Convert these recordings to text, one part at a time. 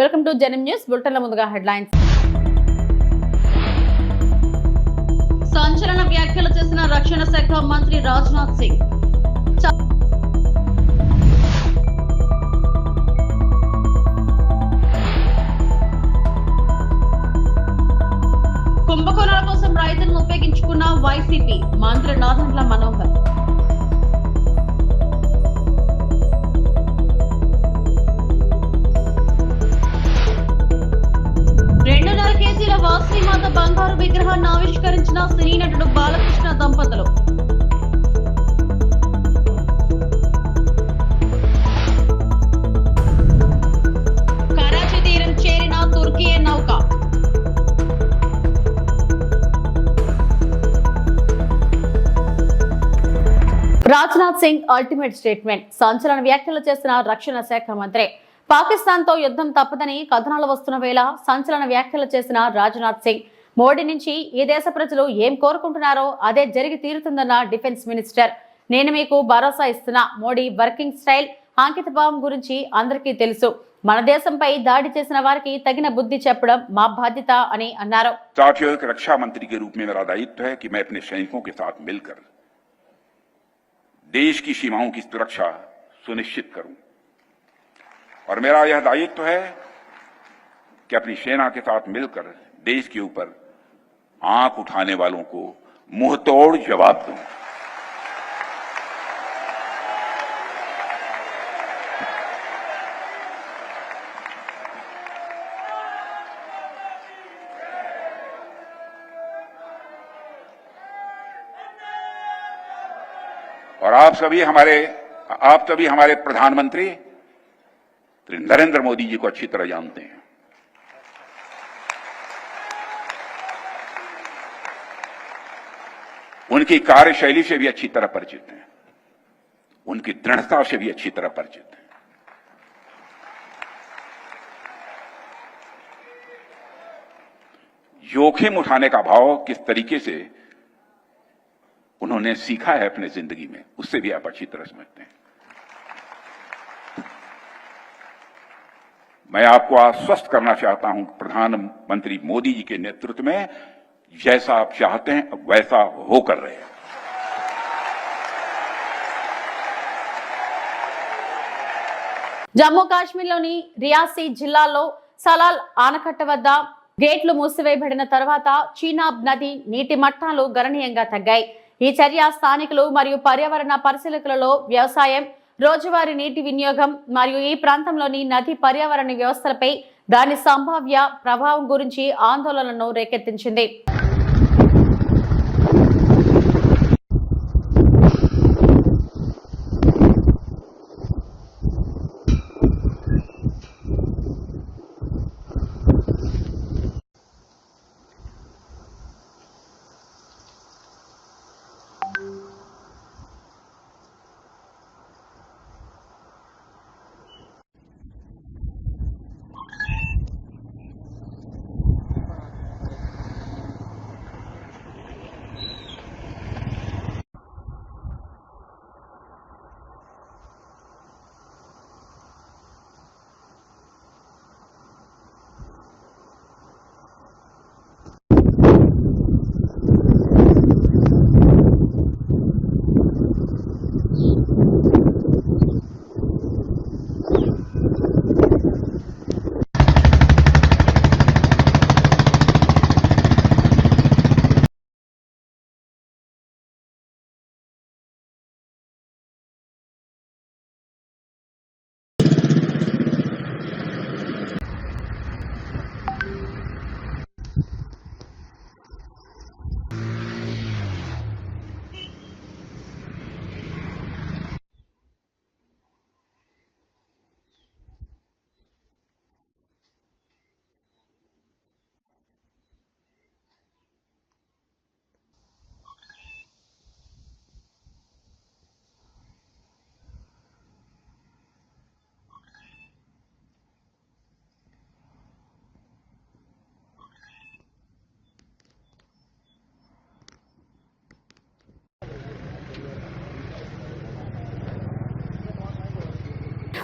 Welcome to Janam news బులెటిన్ల ముందుగా headlines. సంచలన వ్యాఖ్యలు చేసిన రక్షణ శాఖ మంత్రి రాజ్నాథ్ సింగ్. కుంభకోణాల కోసం రైతులను ఉపయోగించుకున్న వైసీపీ మంత్రి నాదండ్ల మనోహర్. వాసీమాత బంగారు విగ్రహాన్ని ఆవిష్కరించిన సినీ నటుడు బాలకృష్ణ దంపతులు. కరాచీ తీరం చేరిన తుర్కీ నౌక. Rajnath Singh ultimate statement. సంచలన వ్యాఖ్యలు చేసిన రక్షణ శాఖ మంత్రి పాకిస్తాన్ తో యుద్ధం తప్పదని కథనాలు వస్తున్న వేళ సంచలన వ్యాఖ్యలు చేసిన రాజ్నాథ్ సింగ్ మోడీ నుంచి ఈ దేశ ప్రజలు ఏం కోరుకుంటున్నారో అదే జరిగి తీరుతుందన్న డిఫెన్స్ మినిస్టర్ నేను మీకు భరోసా ఇస్తున్నా మోడీ వర్కింగ్ స్టైల్ అంకితభావం గురించి అందరికీ తెలుసు మన దేశంపై దాడి చేసిన వారికి తగిన బుద్ధి చెప్పడం మా బాధ్యత అని అన్నారు साथियों एक रक्षा मंत्री के रूप में मेरा दायित्व है कि मैं अपने सैनिकों के साथ मिलकर देश की सीमाओं की सुरक्षा सुनिश्चित करूं और मेरा यह दायित्व तो है कि अपनी सेना के साथ मिलकर देश के ऊपर आँख उठाने वालों को मुंहतोड़ जवाब दूँ। और आप सभी हमारे, आप सभी हमारे प्रधानमंत्री नरेंद्र मोदी जी को अच्छी तरह जानते हैं। उनकी कार्यशैली से भी अच्छी तरह परिचित हैं। उनकी दृढ़ता से भी अच्छी तरह परिचित हैं। जोखिम उठाने का भाव किस तरीके से उन्होंने सीखा है अपने ज़िंदगी में, उससे भी आप अच्छी तरह समझते हैं। मैं आपको आश्वस्त करना चाहता हूं प्रधानमंत्री मोदी जी के नेतृत्व में जैसा आप चाहते हैं वैसा होकर रहे हैं జమ్మూ కాశ్మీర్లోని రియాసీ జిల్లాలో సలాల్ ఆనకట్ట వద్ద గేట్లు మూసివేయబడిన తర్వాత చీనాబ్ నది నీటి మట్టాలు గణనీయంగా తగ్గాయి ఈ చర్య స్థానికులు మరియు పర్యావరణ పరిశీలకులలో వ్యవసాయం రోజువారీ నీటి వినియోగం మరియు ఈ ప్రాంతంలోని నది పర్యావరణ వ్యవస్థలపై దాని సంభావ్య ప్రభావం గురించి ఆందోళనను రేకెత్తించింది.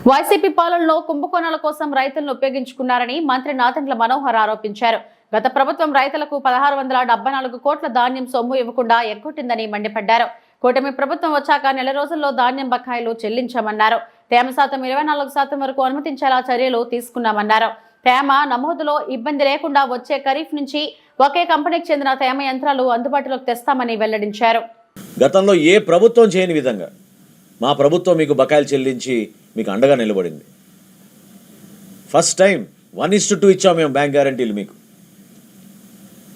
వైసీపీ పాలనలో కుంభకోణాల కోసం రైతులను ఉపయోగించుకున్నారని మంత్రి నాదండ్ల మనోహర్ ఆరోపించారు. గత ప్రభుత్వం రైతులకు పదహారు వందల డెబ్బై నాలుగు కోట్ల ధాన్యం సొమ్ము ఇవ్వకుండా ఎగ్గొట్టిందని మండిపడ్డారు. కూటమి ప్రభుత్వం వచ్చాక నెల రోజుల్లో ధాన్యం బకాయిలు చెల్లించామన్నారు. తేమ శాతం ఇరవై నాలుగు శాతం వరకు అనుమతించేలా చర్యలు తీసుకున్నామన్నారు. తేమ నమోదులో ఇబ్బంది లేకుండా వచ్చే ఖరీఫ్ నుంచి ఒకే కంపెనీకి చెందిన తేమ యంత్రాలు అందుబాటులోకి తెస్తామని వెల్లడించారు. గతంలో ఏ ప్రభుత్వం చేయని విధంగా మా ప్రభుత్వం మీకు బకాయిలు చెల్లించి మీకు అండగా నిలబడింది. First time one is to two ఇచ్చాము మేము బ్యాంక్ గ్యారంటీలు మీకు.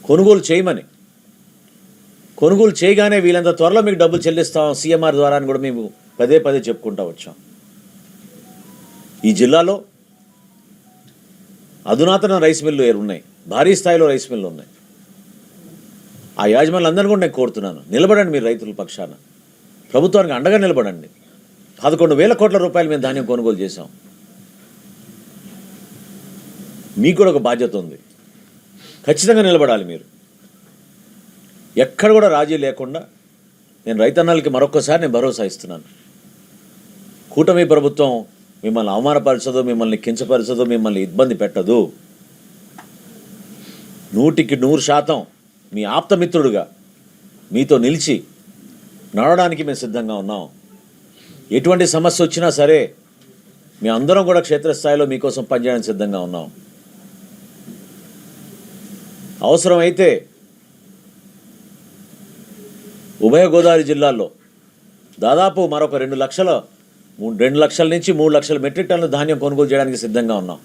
కొనుగోలు చేయమని. కొనుగోలు చేయగానే వీళ్ళంత త్వరలో మీకు డబ్బులు చెల్లిస్తాం సీఎంఆర్ ద్వారా అని కూడా మేము పదే పదే చెప్పుకుంటా వచ్చాం. ఈ జిల్లాలో అధునాతన రైస్ మిల్లు ఉన్నాయి. భారీ స్థాయిలో రైస్ మిల్లు ఉన్నాయి. ఆ యాజమాన్యులందరినీ కూడా నేను కోరుతున్నాను. నిలబడండి మీరు రైతుల పక్షాన. ప్రభుత్వానికి అండగా నిలబడండి. పదకొండు వేల కోట్ల రూపాయలు మేము ధాన్యం కొనుగోలు చేశాం. మీకు కూడా ఒక బాధ్యత ఉంది. ఖచ్చితంగా నిలబడాలి మీరు. ఎక్కడ కూడా రాజీ లేకుండా నేను రైతన్నలకి మరొకసారి నేను భరోసా ఇస్తున్నాను. కూటమి ప్రభుత్వం మిమ్మల్ని అవమానపరచదు మిమ్మల్ని కించపరచదు మిమ్మల్ని ఇబ్బంది పెట్టదు. నూటికి నూరు శాతం మీ ఆప్తమిత్రుడుగా మీతో నిలిచి నడవడానికి మేము సిద్ధంగా ఉన్నాం. ఎటువంటి సమస్య వచ్చినా సరే మీ అందరం కూడా క్షేత్రస్థాయిలో మీకోసం పనిచేయడానికి సిద్ధంగా ఉన్నాం. అవసరమైతే ఉభయ గోదావరి జిల్లాల్లో దాదాపు మరొక రెండు లక్షల రెండు లక్షల నుంచి మూడు లక్షల మెట్రిక్ టన్నుల ధాన్యం కొనుగోలు చేయడానికి సిద్ధంగా ఉన్నాం.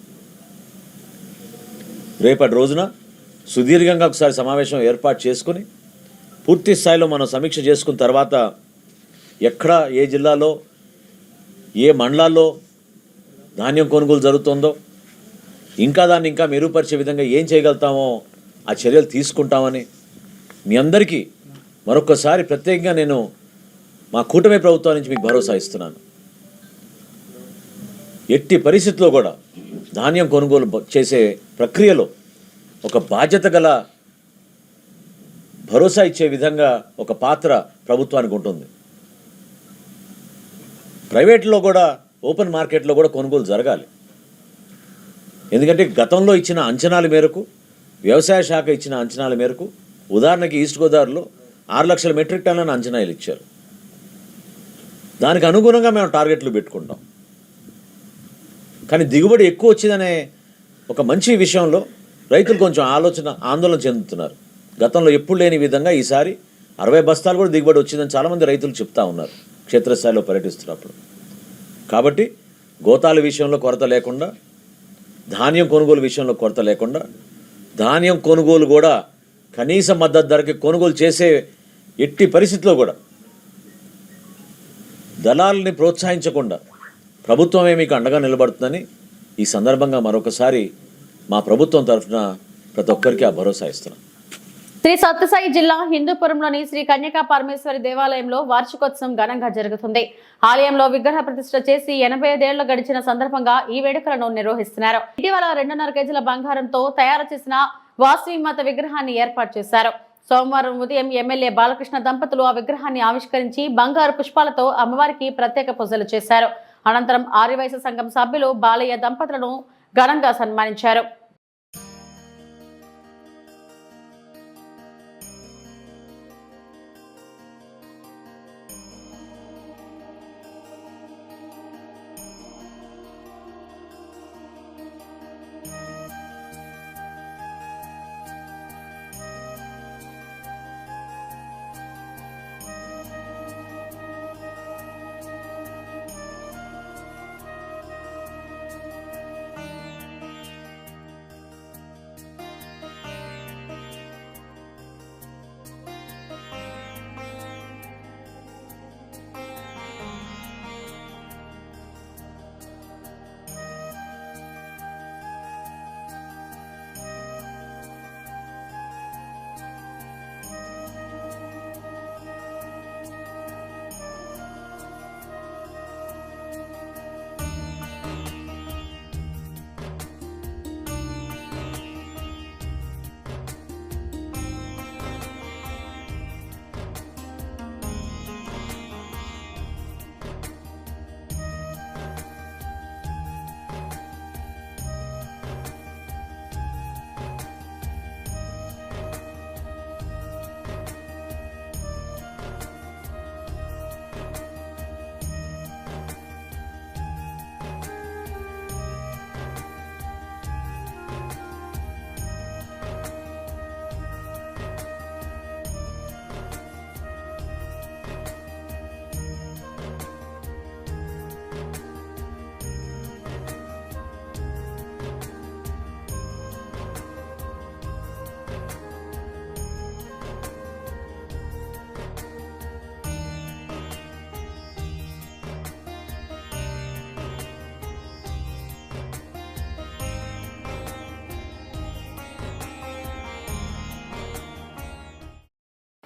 రేపటి రోజున సుదీర్ఘంగా ఒకసారి సమావేశం ఏర్పాటు చేసుకుని పూర్తి స్థాయిలో మనం సమీక్ష చేసుకున్న తర్వాత ఎక్కడ ఏ జిల్లాలో ఏ మండలాల్లో ధాన్యం కొనుగోలు జరుగుతుందో ఇంకా దాన్ని ఇంకా మెరుగుపరిచే విధంగా ఏం చేయగలుగుతామో ఆ చర్యలు తీసుకుంటామని మీ అందరికీ మరొకసారి ప్రత్యేకంగా నేను మా కూటమి ప్రభుత్వం నుంచి మీకు భరోసా ఇస్తున్నాను. ఎట్టి పరిస్థితుల్లో కూడా ధాన్యం కొనుగోలు చేసే ప్రక్రియలో ఒక బాధ్యత గల భరోసా ఇచ్చే విధంగా ఒక పాత్ర ప్రభుత్వానికి ఉంటుంది. ప్రైవేట్లో కూడా ఓపెన్ మార్కెట్లో కూడా కొనుగోలు జరగాలి. ఎందుకంటే గతంలో ఇచ్చిన అంచనాల మేరకు వ్యవసాయ శాఖ ఇచ్చిన అంచనాల మేరకు ఉదాహరణకి ఈస్ట్ గోదావరిలో ఆరు లక్షల మెట్రిక్ టన్నులను అంచనాలు ఇచ్చారు. దానికి అనుగుణంగా మేము టార్గెట్లు పెట్టుకుంటాం. కానీ దిగుబడి ఎక్కువ వచ్చిందనే ఒక మంచి విషయంలో రైతులు కొంచెం ఆలోచన ఆందోళన చెందుతున్నారు. గతంలో ఎప్పుడు లేని విధంగా ఈసారి అరవై బస్తాలు కూడా దిగుబడి వచ్చిందని చాలామంది రైతులు చెప్తా ఉన్నారు. క్షేత్రస్థాయిలో పర్యటిస్తున్నప్పుడు. కాబట్టి గోతాల విషయంలో కొరత లేకుండా ధాన్యం కొనుగోలు విషయంలో కొరత లేకుండా ధాన్యం కొనుగోలు కూడా కనీస మద్దతు ధరకి కొనుగోలు చేసే ఎట్టి పరిస్థితిలో కూడా దళాలని ప్రోత్సహించకుండా ప్రభుత్వమే మీకు అండగా నిలబడుతుందని ఈ సందర్భంగా మరొకసారి మా ప్రభుత్వం తరఫున ప్రతి ఒక్కరికి ఆ భరోసా ఇస్తున్నాం. శ్రీ సత్యసాయి జిల్లా హిందూపురంలోని శ్రీ కన్యకా పరమేశ్వరి దేవాలయంలో వార్షికోత్సవం ఘనంగా జరుగుతుంది. ఆలయంలో విగ్రహ ప్రతిష్ట చేసి ఎనభై ఐదేళ్ళు గడిచిన సందర్భంగా ఈ వేడుకలను నిర్వహిస్తున్నారు. ఇటీవల రెండున్నర కేజీల బంగారంతో తయారు చేసిన వాసవిమాత విగ్రహాన్ని ఏర్పాటు చేశారు. సోమవారం ఉదయం ఎమ్మెల్యే బాలకృష్ణ దంపతులు ఆ విగ్రహాన్ని ఆవిష్కరించి బంగారు పుష్పాలతో అమ్మవారికి ప్రత్యేక పూజలు చేశారు. అనంతరం ఆర్యవైశ్య సంఘం సభ్యులు బాలయ్య దంపతులను ఘనంగా సన్మానించారు.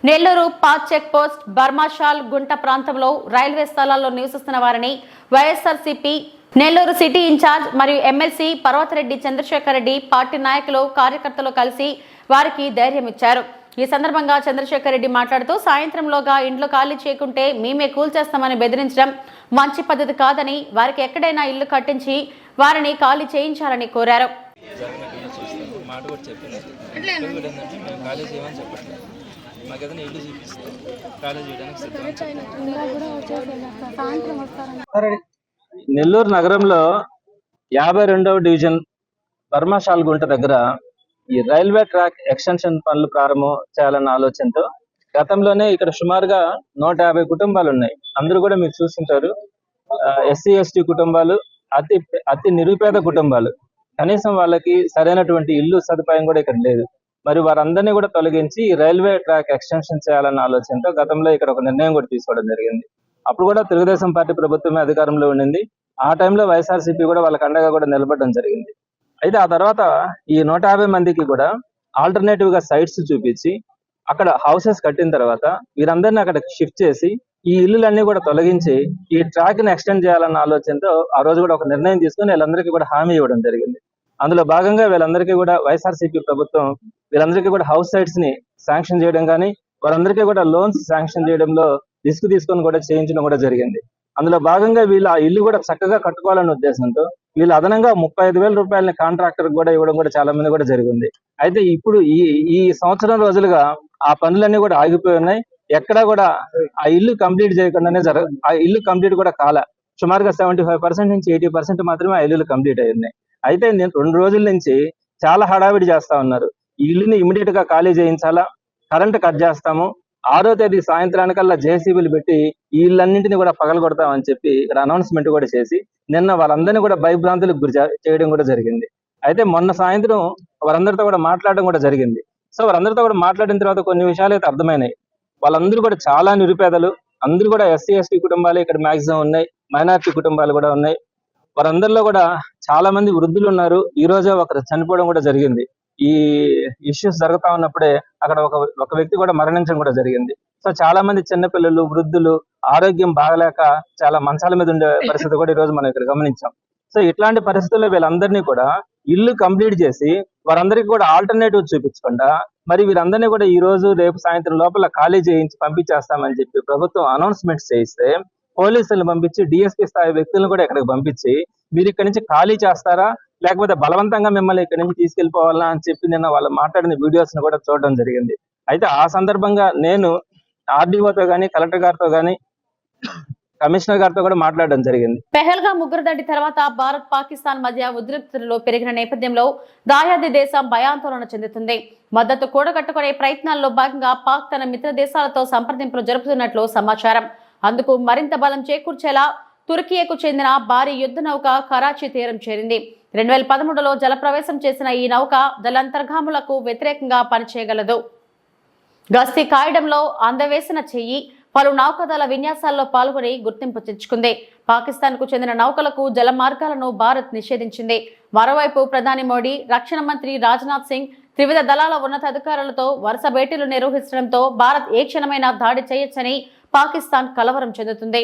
నెల్లూరు పాత్ చెక్ పోస్ట్ బర్మాషాల్ గుంట ప్రాంతంలో రైల్వే స్థలాల్లో నివసిస్తున్న వారిని YSRCP Nellore city in charge మరియు ఎమ్మెల్సీ పర్వతరెడ్డి చంద్రశేఖర్ రెడ్డి పార్టీ నాయకులు కార్యకర్తలు కలిసి వారికి ధైర్యం ఇచ్చారు. ఈ సందర్భంగా చంద్రశేఖర్ రెడ్డి మాట్లాడుతూ సాయంత్రంలోగా ఇంట్లో ఖాళీ చేయకుంటే మేమే కూల్చేస్తామని బెదిరించడం మంచి పద్ధతి కాదని వారికి ఎక్కడైనా ఇల్లు కట్టించి వారిని ఖాళీ చేయించాలని కోరారు. మాట మాకు ఏదైనా ఇల్లు చూపిస్తే. కాలేజ్ చేయడానికి సిద్ధం నెల్లూరు నగరంలో యాభై రెండవ డివిజన్ బర్మాషాల్గుంట దగ్గర ఈ రైల్వే ట్రాక్ ఎక్స్టెన్షన్ పనులు ప్రారంభం చేయాలన్న ఆలోచనతో గతంలోనే ఇక్కడ సుమారుగా నూట యాభై కుటుంబాలు ఉన్నాయి. అందరూ కూడా మీరు చూస్తుంటారు. ఎస్సీ ఎస్టీ కుటుంబాలు అతి అతి నిరుపేద కుటుంబాలు. కనీసం వాళ్ళకి సరైనటువంటి ఇల్లు సదుపాయం కూడా ఇక్కడ లేదు. మరి వారందరినీ కూడా తొలగించి రైల్వే ట్రాక్ ఎక్స్టెన్షన్ చేయాలన్న ఆలోచనతో గతంలో ఇక్కడ ఒక నిర్ణయం కూడా తీసుకోవడం జరిగింది. అప్పుడు కూడా తెలుగుదేశం పార్టీ ప్రభుత్వమే అధికారంలో ఉండింది. ఆ టైంలో వైఎస్ఆర్సీపీ కూడా వాళ్ళకి అండగా కూడా నిలబడడం జరిగింది. అయితే ఆ తర్వాత ఈ నూట యాభై మందికి కూడా ఆల్టర్నేటివ్గా సైట్స్ చూపించి అక్కడ హౌసెస్ కట్టిన తర్వాత వీరందరినీ అక్కడ షిఫ్ట్ చేసి ఈ ఇల్లులన్నీ కూడా తొలగించి ఈ ట్రాక్ని ఎక్స్టెండ్ చేయాలన్న ఆలోచనతో ఆ రోజు కూడా ఒక నిర్ణయం తీసుకుని వీళ్ళందరికీ కూడా హామీ ఇవ్వడం జరిగింది. అందులో భాగంగా వీళ్ళందరికీ కూడా వైఎస్ఆర్సీపీ ప్రభుత్వం వీళ్ళందరికీ కూడా హౌస్ సైట్స్ని శాంక్షన్ చేయడం కానీ వారందరికీ కూడా లోన్స్ శాంక్షన్ చేయడంలో రిస్క్ తీసుకొని కూడా చేయించడం కూడా జరిగింది. అందులో భాగంగా వీళ్ళు ఆ ఇల్లు కూడా చక్కగా కట్టుకోవాలనే ఉద్దేశంతో వీళ్ళు అదనంగా ముప్పై ఐదు వేల రూపాయలని కాంట్రాక్టర్ కూడా ఇవ్వడం కూడా చాలా మంది కూడా జరిగింది. అయితే ఇప్పుడు ఈ ఈ సంవత్సరం రోజులుగా ఆ పనులన్నీ కూడా ఆగిపోయి ఉన్నాయి. ఎక్కడా కూడా ఆ ఇల్లు కంప్లీట్ చేయకుండానే జరగ ఆ ఇల్లు కంప్లీట్ కూడా కాల. సుమారుగా సెవెంటీ ఫైవ్ పర్సెంట్ నుంచి ఎయిటీ పర్సెంట్ మాత్రమే ఆ ఇల్లులు కంప్లీట్ అయి ఉన్నాయి. అయితే నేను రెండు రోజుల నుంచి చాలా హడావిడి చేస్తా ఉన్నారు. ఈ ఇల్లుని ఇమీడియట్గా ఖాళీ చేయించాలా? కరెంట్ కట్ చేస్తాము. ఆరో తేదీ సాయంత్రానికల్లా జేసీబీలు పెట్టి ఈ ఇళ్ళన్నింటినీ కూడా పగలగొడతామని చెప్పి ఇక్కడ అనౌన్స్మెంట్ కూడా చేసి నిన్న వాళ్ళందరినీ కూడా భయభ్రాంతులకు గురి చేయడం కూడా జరిగింది. అయితే మొన్న సాయంత్రం వారందరితో కూడా మాట్లాడడం కూడా జరిగింది. సో వారందరితో కూడా మాట్లాడిన తర్వాత కొన్ని విషయాలు అయితే అర్థమైనాయి. వాళ్ళందరూ కూడా చాలా నిరుపేదలు. అందరూ కూడా ఎస్సీ ఎస్టీ కుటుంబాలు ఇక్కడ మాక్సిమం ఉన్నాయి. మైనార్టీ కుటుంబాలు కూడా ఉన్నాయి. వారందరిలో కూడా చాలా మంది వృద్ధులు ఉన్నారు. ఈ రోజే ఒకరు చనిపోవడం కూడా జరిగింది. ఈ ఇష్యూస్ జరుగుతా ఉన్నప్పుడే అక్కడ ఒక ఒక వ్యక్తి కూడా మరణించడం కూడా జరిగింది. సో చాలా మంది చిన్నపిల్లలు వృద్ధులు ఆరోగ్యం బాగలేక చాలా మంచాల మీద ఉండే పరిస్థితి కూడా ఈ రోజు మనం ఇక్కడ గమనించాం. సో ఇట్లాంటి పరిస్థితుల్లో వీళ్ళందరినీ కూడా ఇల్లు కంప్లీట్ చేసి వారందరికీ కూడా ఆల్టర్నేటివ్ చూపించకుండా మరి వీరందరినీ కూడా ఈ రోజు రేపు సాయంత్రం లోపల ఖాళీ చేయించి పంపించేస్తామని చెప్పి ప్రభుత్వం అనౌన్స్మెంట్స్ చేయిస్తే పోలీసులను పంపించి డిఎస్పీ స్థాయి వ్యక్తులను కూడా ఇక్కడికి పంపించి మీరు ఇక్కడి నుంచి ఖాళీ చేస్తారా? లేకపోతే బలవంతంగా మిమ్మల్ని ఇక్కడి నుంచి తీసుకెళ్ళిపోవాలా అని చెప్పి నిన్న వాళ్ళు మాట్లాడిన వీడియోస్ని కూడా చూడడం జరిగింది. అయితే ఆ సందర్భంగా నేను ఆర్డీఓతో కానీ కలెక్టర్ గారితో కానీ కమిషనర్ గారితో కూడా మాట్లాడడం జరిగింది. పెహల్గా ముగ్గురు దాడి తర్వాత భారత్ పాకిస్తాన్ మధ్య ఉద్రిక్తతలో పెరిగిన నేపథ్యంలో దాయాది దేశం భయాందోళన చెందుతుంది. మద్దతు కూడగట్టుకునే ప్రయత్నాల్లో భాగంగా పాక్ తన మిత్ర దేశాలతో సంప్రదింపులు జరుపుతున్నట్లు సమాచారం. అందుకు మరింత బలం చేకూర్చేలా తుర్కియకు చెందిన భారీ యుద్ధ నౌక కరాచీ తీరం చేరింది. రెండు వేల పదమూడులో జలప్రవేశం చేసిన ఈ నౌక జలంతర్గాములకు వ్యతిరేకంగా పనిచేయగలదు. గస్తీ కాయడంలో అందవేసిన చెయ్యి పలు నౌకాదళ విన్యాసాల్లో పాల్గొని గుర్తింపు తెచ్చుకుంది. పాకిస్తాన్కు చెందిన నౌకలకు జల మార్గాలను భారత్ నిషేధించింది. మరోవైపు ప్రధాని మోడీ రక్షణ మంత్రి రాజ్నాథ్ సింగ్ త్రివిధ దళాల ఉన్నతాధికారులతో వరుస భేటీలు నిర్వహించడంతో భారత్ ఏ క్షణమైనా దాడి చేయొచ్చని పాకిస్తాన్ కలవరం చెందుతుంది.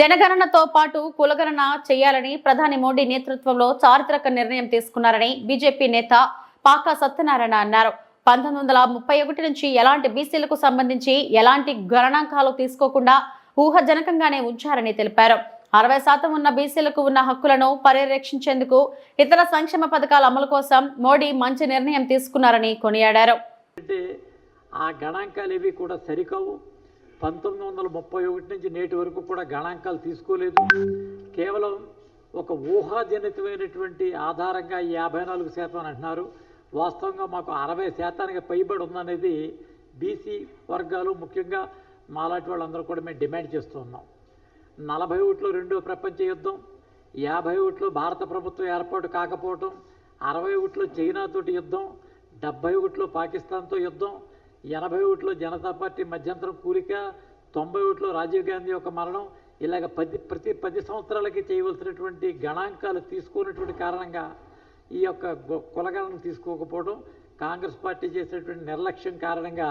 జనగణనతో పాటు కులగణన చేయాలని ప్రధాని మోడీ నేతృత్వంలో చారిత్రక నిర్ణయం తీసుకున్నారని బీజేపీ నేత పాకా సత్యనారాయణ అన్నారు. పంతొమ్మిది వందల ముప్పై ఒకటి నుంచి ఎలాంటి బీసీలకు సంబంధించి ఎలాంటి గణనాంకాలు తీసుకోకుండా ఊహజనకంగానే ఉంచారని తెలిపారు. అరవై శాతం ఉన్న బీసీలకు ఉన్న హక్కులను పర్యవేక్షించేందుకు ఇతర సంక్షేమ పథకాల అమలు కోసం మోడీ మంచి నిర్ణయం తీసుకున్నారని కొనియాడారు. ఆ గణాంకాలు కూడా సరికావు. పంతొమ్మిది వందల ముప్పై ఒకటి నుంచి నేటి వరకు కూడా గణాంకాలు తీసుకోలేదు. కేవలం ఒక ఊహాజనితమైనటువంటి ఆధారంగా యాభై నాలుగు శాతం అని అంటున్నారు. వాస్తవంగా మాకు అరవై శాతానికి పైబడి ఉందనేది బీసీ వర్గాలు ముఖ్యంగా మాలాంటి వాళ్ళందరూ కూడా మేము డిమాండ్ చేస్తూ ఉన్నాం. నలభై ఒకటిలో రెండో ప్రపంచ యుద్ధం యాభై ఒకటిలో భారత ప్రభుత్వం ఏర్పాటు కాకపోవటం అరవై ఒకటిలో చైనాతోటి యుద్ధం డెబ్బై ఒకటిలో పాకిస్తాన్తో యుద్ధం ఎనభై ఒకటిలో జనతా పార్టీ మధ్యంతరం కూలిక తొంభై ఒకటిలో రాజీవ్ గాంధీ యొక్క మరణం ఇలాగ పది ప్రతి పది సంవత్సరాలకి చేయవలసినటువంటి గణాంకాలు తీసుకున్నటువంటి కారణంగా ఈ యొక్క గొ- కులగణన తీసుకోకపోవడం కాంగ్రెస్ పార్టీ చేసినటువంటి నిర్లక్ష్యం కారణంగా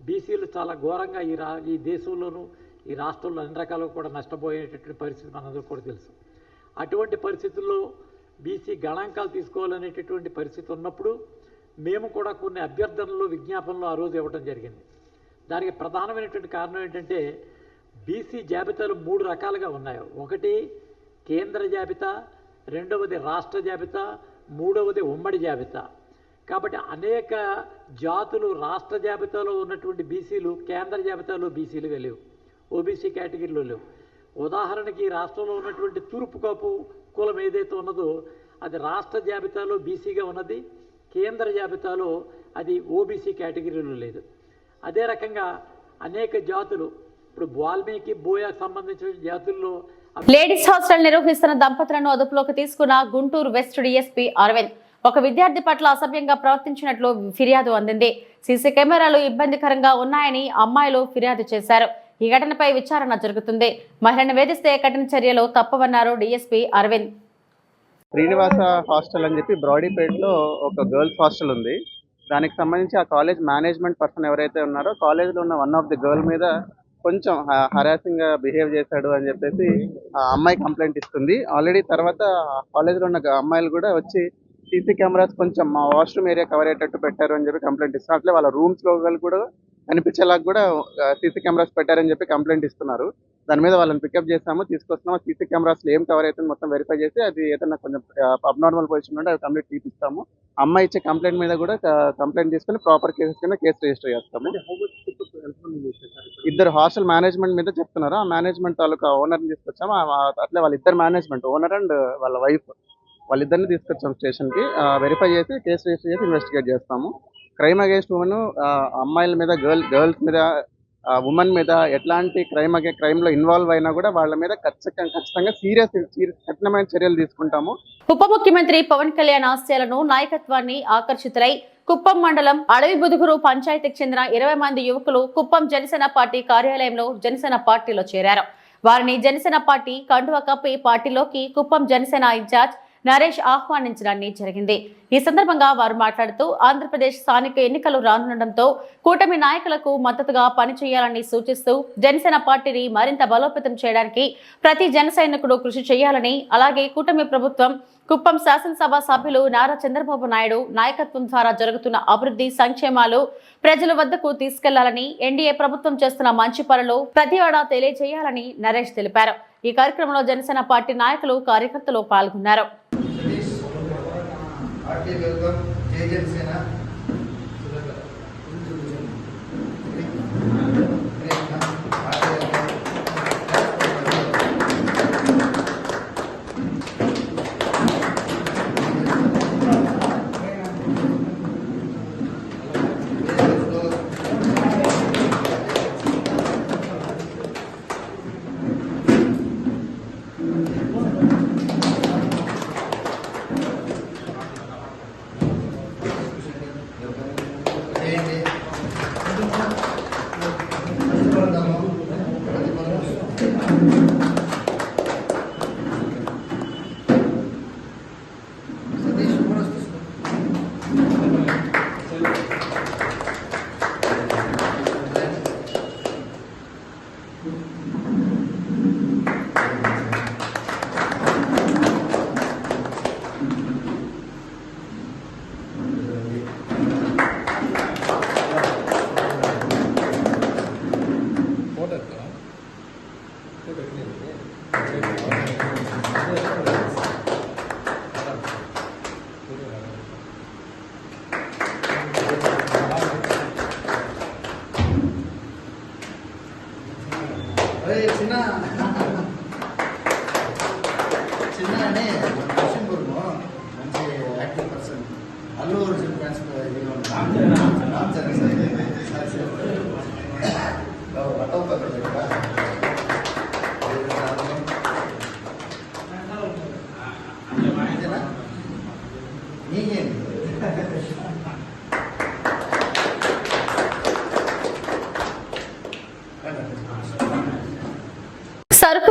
బీసీలు చాలా ఘోరంగా ఈ రా ఈ దేశంలోనూ ఈ రాష్ట్రంలో అన్ని రకాలుగా కూడా నష్టపోయేటటువంటి పరిస్థితి మనందరూ కూడా తెలుసు. అటువంటి పరిస్థితుల్లో బీసీ గణాంకాలు తీసుకోవాలనేటటువంటి పరిస్థితి ఉన్నప్పుడు మేము కూడా కొన్ని అభ్యర్థనలు విజ్ఞాపనలు ఆ రోజు ఇవ్వడం జరిగింది. దానికి ప్రధానమైనటువంటి కారణం ఏంటంటే బీసీ జాబితాలు మూడు రకాలుగా ఉన్నాయి. ఒకటి కేంద్ర జాబితా రెండవది రాష్ట్ర జాబితా మూడవది ఉమ్మడి జాబితా. కాబట్టి అనేక జాతులు రాష్ట్ర జాబితాలో ఉన్నటువంటి బీసీలు కేంద్ర జాబితాలో బీసీలుగా లేవు. ఓబీసీ కేటగిరీలో లేవు. ఉదాహరణకి ఈ రాష్ట్రంలో ఉన్నటువంటి తూర్పు కాపు కులం ఏదైతే ఉన్నదో అది రాష్ట్ర జాబితాలో బీసీగా ఉన్నది. కేంద్ర జాబితాలో అది ఓబీసీ కేటగిరీలో లేదు. అదే రకంగా అనేక జాతులు ఇప్పుడు వాల్మీకి బోయాకు సంబంధించిన జాతుల్లో లేడీస్ హాస్టల్ నిర్వహిస్తున్న దంపతులను అదుపులోకి తీసుకున్న గుంటూరు వెస్ట్ డిఎస్పీ అరవింద్. ఒక విద్యార్థి పట్ల అసభ్యంగా ప్రవర్తించినట్లు ఫిర్యాదు అందింది. సీసీ కెమెరాలు ఇబ్బందికరంగా ఉన్నాయని అమ్మాయిలు ఫిర్యాదు చేశారు. ఈ ఘటనపై విచారణ జరుగుతుంది. మహిళను వేధిస్తే కఠిన చర్యలు తప్పవన్నారు డీఎస్పీ అరవింద్. శ్రీనివాస హాస్టల్ అని చెప్పి బ్రాడీపేటలో ఒక గర్ల్స్ హాస్టల్ ఉంది. దానికి సంబంధించి ఆ కాలేజ్ మేనేజ్మెంట్ పర్సన్ ఎవరైతే ఉన్నారో కాలేజ్లో ఉన్న వన్ ఆఫ్ ది గర్ల్ మీద కొంచెం హరాసింగ్గా బిహేవ్ చేశాడు అని చెప్పేసి ఆ అమ్మాయి కంప్లైంట్ ఇస్తుంది. ఆల్రెడీ తర్వాత కాలేజ్లో ఉన్న అమ్మాయిలు కూడా వచ్చి సీసీ కెమెరాస్ కొంచెం మా వాష్రూమ్ ఏరియా కవర్ అయ్యేటట్టు పెట్టారు అని చెప్పి కంప్లైంట్ ఇస్తున్నారు అట్లే వాళ్ళ రూమ్స్లో కూడా కనిపించేలాగా కూడా సీసీ కెమెరాస్ పెట్టారని చెప్పి కంప్లైంట్ ఇస్తున్నారు. దాని మీద వాళ్ళని పికప్ చేస్తాము తీసుకొస్తున్నాము. సీసీ కెమెరాస్ ఏం కవర్ అయితే మొత్తం వెరిఫై చేసి అది ఏదైనా కొంచెం అబ్నార్మల్ పొజిషన్ ఉంటే అది కంప్లీట్ తీపిస్తాము. అమ్మాయి ఇచ్చే కంప్లైంట్ మీద కూడా కంప్లైంట్ తీసుకుని ప్రాపర్ కేసెస్ కింద కేసు రిజిస్టర్ చేస్తాము. ఇద్దరు హాస్టల్ మేనేజ్మెంట్ మీద చెప్తున్నారు. ఆ మేనేజ్మెంట్ తాలూకా ఓనర్ తీసుకొచ్చాము. అట్లే వాళ్ళ ఇద్దరు మేనేజ్మెంట్ ఓనర్ అండ్ వాళ్ళ వైఫ్ వాళ్ళిద్దరిని తీసుకొచ్చాం స్టేషన్కి. వెరిఫై చేసి కేసు రిజిస్టర్ చేసి ఇన్వెస్టిగేట్ చేస్తాము. క్రైమ్ అగేన్స్ట్ ఉమెన్ అమ్మాయిల మీద గర్ల్ గర్ల్స్ మీద ఉమెన్ మీద ఎట్లాంటి క్రైమ్ అగే క్రైమ్లో ఇన్వాల్వ్ అయినా కూడా వాళ్ళ మీద ఖచ్చితంగా ఖచ్చితంగా సీరియస్ కఠినమైన చర్యలు తీసుకుంటాము. ఉప ముఖ్యమంత్రి పవన్ కళ్యాణ్ ఆశయాలను నాయకత్వాన్ని ఆకర్షితులై కుప్పం మండలం అడవి బుదుగురు పంచాయతీకి చెందిన ఇరవై మంది యువకులు కుప్పం జనసేన పార్టీ కార్యాలయంలో జనసేన పార్టీలో చేరారు. వారిని జనసేన పార్టీ కండువ కప్పి పార్టీలోకి కుప్పం జనసేన ఇన్ఛార్జ్ నరేష్ ఆహ్వానించడాన్ని జరిగింది. ఈ సందర్భంగా వారు మాట్లాడుతూ ఆంధ్రప్రదేశ్ స్థానిక ఎన్నికలు రానుండటంతో కూటమి నాయకులకు మద్దతుగా పనిచేయాలని సూచిస్తూ జనసేన పార్టీని మరింత బలోపేతం చేయడానికి ప్రతి జన సైనికుడు కృషి చేయాలని అలాగే కూటమి ప్రభుత్వం కుప్పం శాసనసభ సభ్యులు నారా చంద్రబాబు నాయుడు నాయకత్వం ద్వారా జరుగుతున్న అభివృద్ధి సంక్షేమాలు ప్రజల వద్దకు తీసుకెళ్ళాలని ఎన్డీఏ ప్రభుత్వం చేస్తున్న మంచి పనులు ప్రతి ఏడా తెలియజేయాలని నరేష్ తెలిపారు. ఈ కార్యక్రమంలో జనసేన పార్టీ నాయకులు కార్యకర్తలు పాల్గొన్నారు. 그렇게 되는데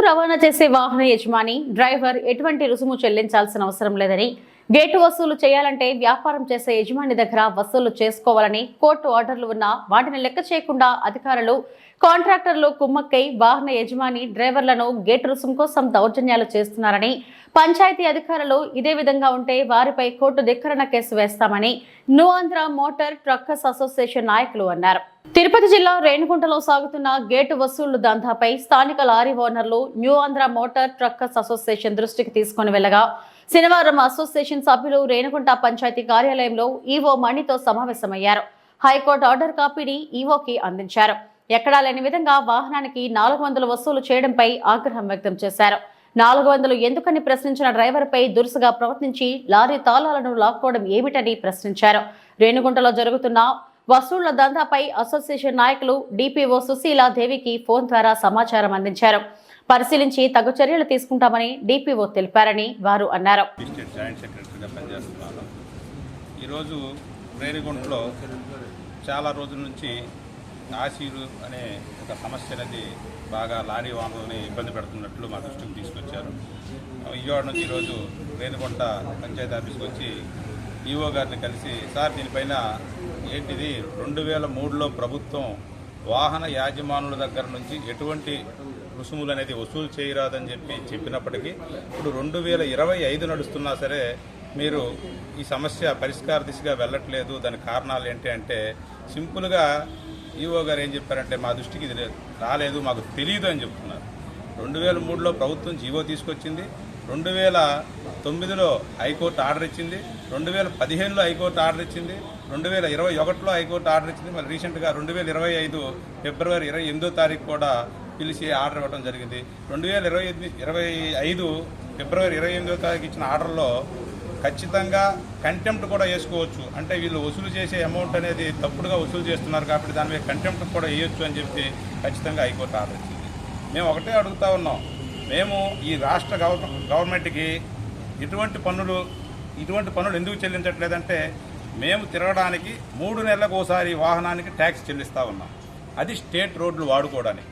రవాణా చేసే వాహన యజమాని డ్రైవర్ ఎటువంటి రుసుము చెల్లించాల్సిన అవసరం లేదని గేటు వసూలు చేయాలంటే వ్యాపారం చేసే యజమాని దగ్గర వసూలు చేసుకోవాలని కోర్టు ఆర్డర్లు ఉన్నా వాటిని లెక్క చేయకుండా అధికారులు కాంట్రాక్టర్లు కుమ్మక్కై వాహన యజమాని డ్రైవర్లను గేటు రుసుము కోసం దౌర్జన్యాలు చేస్తున్నారని పంచాయతీ అధికారులు ఇదే విధంగా ఉంటే వారిపై కోర్టు ధిక్కరణ కేసు వేస్తామని new Andhra motor truckers association నాయకులు అన్నారు. తిరుపతి జిల్లా రేణిగుంటలో సాగుతున్న గేటు వసూళ్ళు దందాపై స్థానిక లారీ ఓనర్లు new Andhra motor truckers association దృష్టికి తీసుకుని వెళ్ళగా శనివారం అసోసియేషన్ సభ్యులు రేణిగుంట పంచాయతీ కార్యాలయంలో ఈవో మణితో సమావేశమయ్యారు. హైకోర్టు ఆర్డర్ కాపీని ఈవోకి అందించారు. ఎక్కడా లేని విధంగా వాహనానికి నాలుగు వందలు వసూలు చేయడంపై ఆగ్రహం వ్యక్తం చేశారు. నాలుగు వందలు ఎందుకని ప్రశ్నించిన డ్రైవర్పై దురుసుగా ప్రవర్తించి లారీ తాళాలను లాక్కోవడం ఏమిటని ప్రశ్నించారు. రేణుగుంటలో జరుగుతున్న వసూళ్ళ దందాపై అసోసియేషన్ నాయకులు డిపిఓ సుశీల దేవికి ఫోన్ ద్వారా సమాచారం అందించారు. పరిశీలించి తగు చర్యలు తీసుకుంటామని డిపిఓ తెలిపారని వారు అన్నారు. ఈరోజు రేణిగుంటలో చాలా రోజుల నుంచి ఆసీలు అనే ఒక సమస్య అనేది బాగా లారీ వాహనాలని ఇబ్బంది పెడుతున్నట్లు మా దృష్టికి తీసుకొచ్చారు. విజయవాడ నుంచి ఈరోజు రేణిగుంట పంచాయతీ ఆఫీస్కి వచ్చి ఈఓ గారిని కలిసి సార్ దీనిపైన ఏంటిది? రెండు వేల మూడులో ప్రభుత్వం వాహన యాజమానుల దగ్గర నుంచి ఎటువంటి రుసుములు అనేది వసూలు చేయరాదని చెప్పి చెప్పినప్పటికీ ఇప్పుడు రెండు వేల ఇరవై ఐదు నడుస్తున్నా సరే మీరు ఈ సమస్య పరిష్కార దిశగా వెళ్ళట్లేదు. దాని కారణాలు ఏంటి అంటే సింపుల్గా ఈఓ గారు ఏం చెప్పారంటే మా దృష్టికి ఇది రాలేదు మాకు తెలియదు అని చెప్తున్నారు. రెండు వేల మూడులో ప్రభుత్వం జీవో తీసుకొచ్చింది రెండు వేల తొమ్మిదిలో హైకోర్టు ఆర్డర్ ఇచ్చింది రెండు వేల పదిహేనులో హైకోర్టు ఆర్డర్ ఇచ్చింది రెండు వేల ఇరవై ఒకటిలో హైకోర్టు ఆర్డర్ ఇచ్చింది. మళ్ళీ రీసెంట్గా రెండు వేల ఇరవై ఐదు ఫిబ్రవరి ఇరవై ఎనిమిదో తారీఖు కూడా పిలిచి ఆర్డర్ ఇవ్వడం జరిగింది. రెండు వేల ఇరవై ఎనిమిది ఇరవై ఐదు ఫిబ్రవరి ఇరవై ఎనిమిదో తారీఖు ఇచ్చిన ఆర్డర్లో ఖచ్చితంగా కంటెంప్ట్ కూడా వేసుకోవచ్చు. అంటే వీళ్ళు వసూలు చేసే అమౌంట్ అనేది తప్పుడుగా వసూలు చేస్తున్నారు కాబట్టి దాని మీద కంటెంప్ట్ కూడా వేయొచ్చు అని చెప్పి ఖచ్చితంగా హైకోర్టు ఆర్డర్ ఇచ్చింది. మేము ఒకటే అడుగుతా ఉన్నాం. మేము ఈ రాష్ట్ర గవర్నమెంట్కి ఇటువంటి పన్నులు ఇటువంటి పన్నులు ఎందుకు చెల్లించట్లేదంటే మేము తిరగడానికి మూడు నెలలకు ఒకసారి వాహనానికి ట్యాక్స్ చెల్లిస్తూ ఉన్నాం. అది స్టేట్ రోడ్లు వాడుకోవడానికి.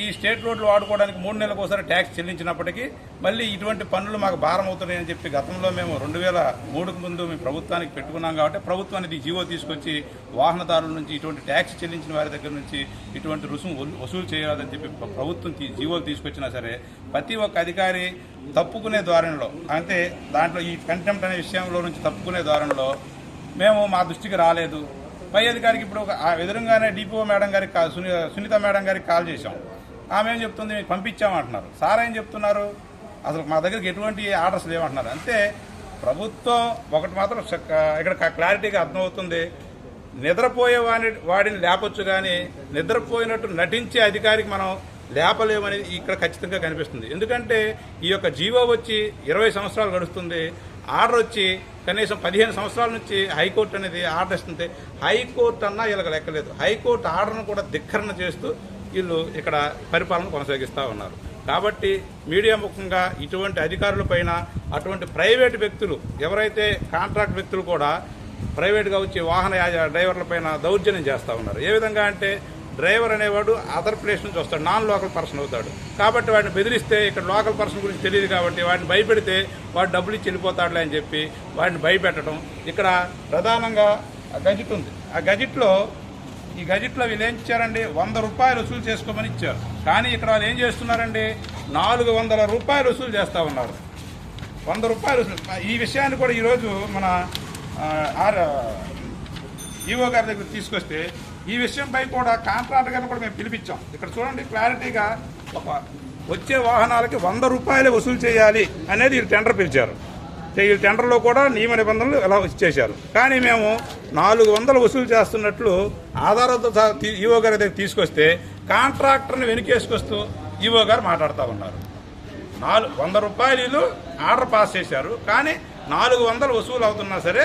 ఈ స్టేట్ రోడ్లు వాడుకోవడానికి మూడు నెలలకు ఒకసారి ట్యాక్స్ చెల్లించినప్పటికీ మళ్ళీ ఇటువంటి పనులు మాకు భారం అవుతున్నాయని చెప్పి గతంలో మేము రెండు వేల మూడుకు ముందు మేము ప్రభుత్వానికి పెట్టుకున్నాం కాబట్టి ప్రభుత్వం అనేది జీవో తీసుకొచ్చి వాహనదారుల నుంచి ఇటువంటి ట్యాక్స్ చెల్లించిన వారి దగ్గర నుంచి ఇటువంటి రుసుము వసూలు చేయాలని చెప్పి ప్రభుత్వం జీవో జీవోలు తీసుకొచ్చినా సరే ప్రతి ఒక్క అధికారి తప్పుకునే ద్వారంలో అంటే దాంట్లో ఈ కంటెంప్ట్ అనే విషయంలో నుంచి తప్పుకునే ద్వారంలో మేము మా దృష్టికి రాలేదు. పై అధికారికి ఇప్పుడు ఒక విధంగానే ఎదురుగానే డిపిఓ మేడం గారికి కాల్ సునీత మేడం గారికి కాల్ చేశాం. ఆమె ఏం చెప్తుంది? మీకు పంపించామంటున్నారు. సార్ ఏం చెప్తున్నారు? అసలు మా దగ్గరికి ఎటువంటి ఆర్డర్స్ లేవంటున్నారు. అంతే ప్రభుత్వం ఒకటి మాత్రం ఇక్కడ క్లారిటీగా అర్థమవుతుంది. నిద్రపోయే వాడిని వాడిని లేపొచ్చు కానీ నిద్రపోయినట్టు నటించే అధికారికి మనం లేపలేమనేది ఇక్కడ ఖచ్చితంగా కనిపిస్తుంది. ఎందుకంటే ఈ యొక్క జీవో వచ్చి ఇరవై సంవత్సరాలు గడుస్తుంది. ఆర్డర్ వచ్చి కనీసం పదిహేను సంవత్సరాల నుంచి హైకోర్టు అనేది ఆర్డర్ ఇస్తుంది. హైకోర్టు అన్నా వీళ్ళకి లెక్కలేదు. హైకోర్టు ఆర్డర్ను కూడా ధిక్కరణ చేస్తూ వీళ్ళు ఇక్కడ పరిపాలన కొనసాగిస్తూ ఉన్నారు. కాబట్టి మీడియా ముఖంగా ఇటువంటి అధికారులపైన అటువంటి ప్రైవేటు వ్యక్తులు ఎవరైతే కాంట్రాక్ట్ వ్యక్తులు కూడా ప్రైవేట్గా వచ్చే వాహన డ్రైవర్లపైన దౌర్జన్యం చేస్తూ ఉన్నారు. ఏ విధంగా అంటే డ్రైవర్ అనేవాడు అదర్ ప్లేస్ నుంచి వస్తాడు నాన్ లోకల్ పర్సన్ అవుతాడు. కాబట్టి వాడిని బెదిరిస్తే ఇక్కడ లోకల్ పర్సన్ గురించి తెలియదు కాబట్టి వాడిని భయపెడితే వాడు డబ్బులు ఇచ్చి వెళ్ళిపోతాడులే అని చెప్పి వాడిని భయపెట్టడం ఇక్కడ ప్రధానంగా ఆ గజెట్ ఉంది. ఆ గజెట్లో ఈ గజెట్లో వీళ్ళు ఏం ఇచ్చారండి వంద రూపాయలు వసూలు చేసుకోమని ఇచ్చారు. కానీ ఇక్కడ వాళ్ళు ఏం చేస్తున్నారండి? నాలుగు వందల రూపాయలు వసూలు చేస్తూ ఉన్నారు. వంద రూపాయలు వసూలు ఈ విషయాన్ని కూడా ఈరోజు మన ఆర్ ఈఓ గారి దగ్గర తీసుకొస్తే ఈ విషయంపై కూడా కాంట్రాక్ట్ గారిని కూడా మేము పిలిపించాం. ఇక్కడ చూడండి క్లారిటీగా ఒక వచ్చే వాహనాలకి వంద రూపాయలే వసూలు చేయాలి అనేది వీళ్ళు టెండర్ పిలిచారు. ఈ టెండర్లో కూడా నియమ నిబంధనలు ఎలా చేశారు కానీ మేము నాలుగు వందలు వసూలు చేస్తున్నట్లు ఆధారాలతో ఈవో గారి దగ్గర తీసుకొస్తే కాంట్రాక్టర్ని వెనుకేసుకొస్తూ ఈవో గారు మాట్లాడుతూ ఉన్నారు. నాలుగు వంద రూపాయలు ఆర్డర్ పాస్ చేశారు. కానీ నాలుగు వందలు వసూలు అవుతున్నా సరే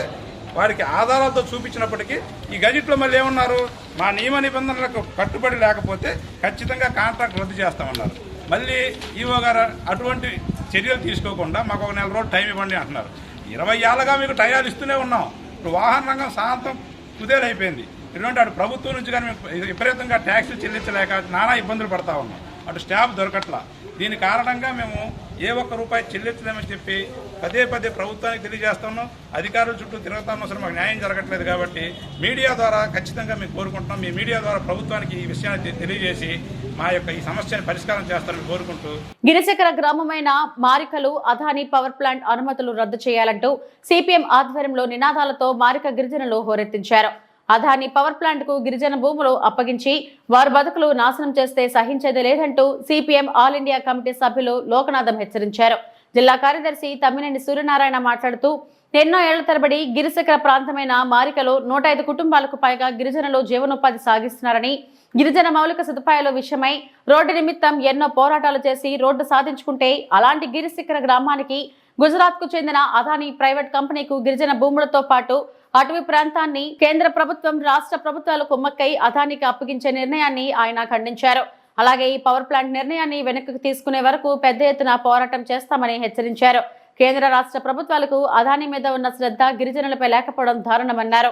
వారికి ఆధారాలతో చూపించినప్పటికీ ఈ గజెట్లో మళ్ళీ ఏమన్నారు? మా నియమ నిబంధనలకు కట్టుబడి లేకపోతే ఖచ్చితంగా కాంట్రాక్ట్ రద్దు చేస్తామన్నారు. మళ్ళీ ఈవో గారు అటువంటి చర్యలు తీసుకోకుండా మాకు ఒక నెల రోజులు టైం ఇవ్వండి అంటున్నారు. ఇరవై ఏళ్ళగా మీకు టయాలు ఇస్తూనే ఉన్నాం. ఇప్పుడు వాహన రంగం శాంతం కుదేలైపోయింది. ఎందుకంటే అటు ప్రభుత్వం నుంచి కానీ మేము విపరీతంగా ట్యాక్సులు చెల్లించలేక నానా ఇబ్బందులు పడతా ఉన్నాం. అటు స్టాఫ్ దొరకట్లా. దీని కారణంగా మేము ఏ ఒక్క రూపాయి చెల్లించలేమని చెప్పి పదే పదే ప్రభుత్వానికి తెలియజేస్తున్నాం అధికారుల చుట్టూ తిరగతాం అసలు మాకు న్యాయం జరగట్లేదు కాబట్టి మీడియా ద్వారా ఖచ్చితంగా మేము కోరుకుంటున్నాం. మీ మీడియా ద్వారా ప్రభుత్వానికి ఈ విషయాన్ని తెలియజేసి మా యొక్క ఈ సమస్యను పరిష్కారం చేస్తారని కోరుకుంటూ గిరిశకర గ్రామమైన మారికలు అదాని పవర్ ప్లాంట్ అనుమతులు రద్దు చేయాలంటూ సిపిఎం ఆధ్వర్యంలో నినాదాలతో మారిక గిరిజనులు హోరెత్తించారు. అదాని పవర్ ప్లాంట్కు గిరిజన భూములు అప్పగించి వారి బతుకులు నాశనం చేస్తే సహించేది లేదంటూ సిపిఎం ఆల్ ఇండియా కమిటీ సభ్యులు లోకనాథం హెచ్చరించారు. జిల్లా కార్యదర్శి తమ్మినేని సూర్యనారాయణ మాట్లాడుతూ ఎన్నో ఏళ్ళ తరబడి గిరిశకర ప్రాంతమైన మారికలో నూట ఐదు కుటుంబాలకు పైగా గిరిజనులు జీవనోపాధి సాగిస్తున్నారని గిరిజన మౌలిక సదుపాయాల విషయమై రోడ్డు నిమిత్తం ఎన్నో పోరాటాలు చేసి రోడ్డు సాధించుకుంటే అలాంటి గిరిశిఖర గ్రామానికి గుజరాత్కు చెందిన అదానీ ప్రైవేట్ కంపెనీకు గిరిజన భూములతో పాటు అటవీ ప్రాంతాన్ని కేంద్ర ప్రభుత్వం రాష్ట్ర ప్రభుత్వాలు కుమ్మక్కై అదానికి అప్పగించే నిర్ణయాన్ని ఆయన ఖండించారు అలాగే ఈ పవర్ ప్లాంట్ నిర్ణయాన్ని వెనక్కి తీసుకునే వరకు పెద్ద ఎత్తున పోరాటం చేస్తామని హెచ్చరించారు కేంద్ర రాష్ట్ర ప్రభుత్వాలకు అదాని మీద ఉన్న శ్రద్ధ గిరిజనులపై లేకపోవడం దారుణమన్నారు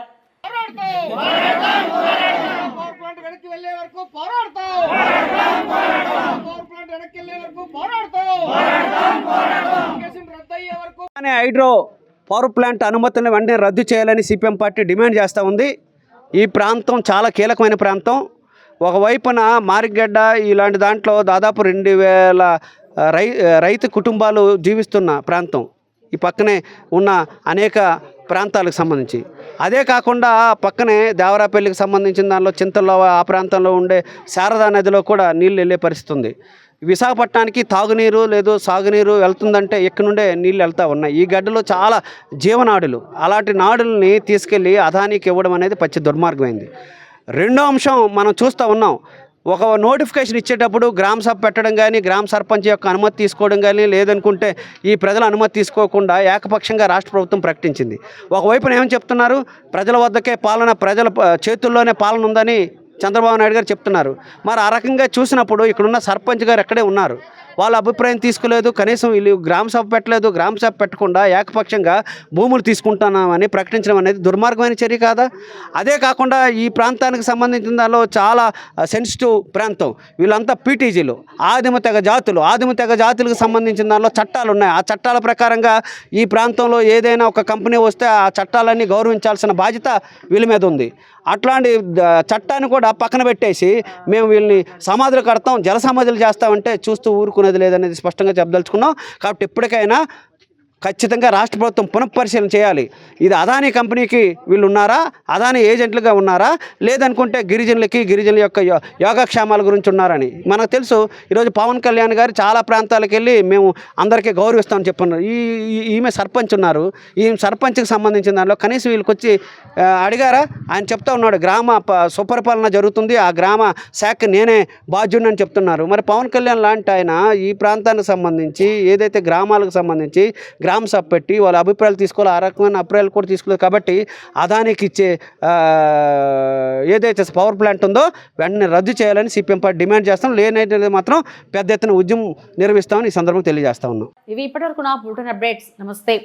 హైడ్రో పవర్ ప్లాంట్ అనుమతులను వెంటనే రద్దు చేయాలని సిపిఎం పార్టీ డిమాండ్ చేస్తూ ఉంది. ఈ ప్రాంతం చాలా కీలకమైన ప్రాంతం. ఒకవైపున మారిగడ్డ ఇలాంటి దాంట్లో దాదాపు రెండు వేల రై రైతు కుటుంబాలు జీవిస్తున్న ప్రాంతం. ఈ పక్కనే ఉన్న అనేక ప్రాంతాలకు సంబంధించి. అదే కాకుండా పక్కనే దేవరాపల్లికి సంబంధించిన దానిలో చింతల్లో ఆ ప్రాంతంలో ఉండే శారదా నదిలో కూడా నీళ్ళు వెళ్ళే పరిస్థితి ఉంది. విశాఖపట్నానికి తాగునీరు లేదు సాగునీరు వెళ్తుందంటే ఇక్కడ నుండే నీళ్ళు వెళ్తూ ఉన్నాయి. ఈ గడ్డలో చాలా జీవనాడులు. అలాంటి నాడుల్ని తీసుకెళ్ళి అదానికి ఇవ్వడం అనేది పచ్చి దుర్మార్గమైంది. రెండో అంశం మనం చూస్తూ ఉన్నాం. ఒక నోటిఫికేషన్ ఇచ్చేటప్పుడు గ్రామ సభ పెట్టడం కానీ గ్రామ సర్పంచ్ యొక్క అనుమతి తీసుకోవడం కానీ లేదనుకుంటే ఈ ప్రజల అనుమతి తీసుకోకుండా ఏకపక్షంగా రాష్ట్ర ప్రభుత్వం ప్రకటించింది. ఒకవైపున ఏమని చెప్తున్నారు? ప్రజల వద్దకే పాలన ప్రజల చేతుల్లోనే పాలన ఉందని చంద్రబాబు నాయుడు గారు చెప్తున్నారు. మరి ఆ రకంగా చూసినప్పుడు ఇక్కడున్న సర్పంచ్ గారు ఎక్కడే ఉన్నారు? వాళ్ళ అభిప్రాయం తీసుకోలేదు కనీసం వీళ్ళు గ్రామ సభ పెట్టలేదు గ్రామ సభ పెట్టకుండా ఏకపక్షంగా భూములు తీసుకుంటున్నామని ప్రకటించడం అనేది దుర్మార్గమైన చర్య కాదా? అదే కాకుండా ఈ ప్రాంతానికి సంబంధించిన దానిలో చాలా సెన్సిటివ్ ప్రాంతం. వీళ్ళంతా పీటీజీలు ఆదిమ తెగ జాతులు. ఆదిమ తెగ జాతులకు సంబంధించిన దానిలో చట్టాలు ఉన్నాయి. ఆ చట్టాల ప్రకారంగా ఈ ప్రాంతంలో ఏదైనా ఒక కంపెనీ వస్తే ఆ చట్టాలన్నీ గౌరవించాల్సిన బాధ్యత వీళ్ళ మీద ఉంది. అట్లాంటి చట్టాన్ని కూడా పక్కన పెట్టేసి మేము వీళ్ళని సమాధులు కడతాం జల సమాధులు చేస్తామంటే చూస్తూ అనేది లేదనేది స్పష్టంగా చెప్పదలుచుకున్నాం. కాబట్టి ఎప్పటికైనా ఖచ్చితంగా రాష్ట్ర ప్రభుత్వం పునఃపరిశీలన చేయాలి. ఇది అదానీ కంపెనీకి వీళ్ళు ఉన్నారా? అదానీ ఏజెంట్లుగా ఉన్నారా? లేదనుకుంటే గిరిజనులకి గిరిజనుల యొక్క యోగక్షేమాల గురించి ఉన్నారని. మనకు తెలుసు ఈరోజు పవన్ కళ్యాణ్ గారు చాలా ప్రాంతాలకు వెళ్ళి మేము అందరికీ గౌరవిస్తామని చెప్పున్నారు. ఈ ఈమె సర్పంచ్ ఉన్నారు. ఈ సర్పంచ్కి సంబంధించిన దానిలో కనీసం వీళ్ళకి వచ్చి అడిగారా? ఆయన చెప్తా ఉన్నాడు గ్రామ ప- సుపరిపాలన జరుగుతుంది ఆ గ్రామ శాఖ నేనే బాధ్యుడిని అని చెప్తున్నారు. మరి పవన్ కళ్యాణ్ లాంటి ఆయన ఈ ప్రాంతానికి సంబంధించి ఏదైతే గ్రామాలకు సంబంధించి గ్రామ్స్ సభ పెట్టి వాళ్ళ అభిప్రాయాలు తీసుకోవాలి. ఆ రకమైన అభిప్రాయాలు కూడా తీసుకోలేదు. కాబట్టి అదానికి ఇచ్చే ఏదైతే పవర్ ప్లాంట్ ఉందో వెంటనే రద్దు చేయాలని సిపిఎం పార్టీ డిమాండ్ చేస్తాం. లేనైతే మాత్రం పెద్ద ఎత్తున ఉద్యమం నిర్వహిస్తామని ఈ సందర్భంగా తెలియజేస్తా ఉన్నాం. ఇవి ఇప్పటివరకు నా బులెటిన్ అప్డేట్స్. నమస్తే.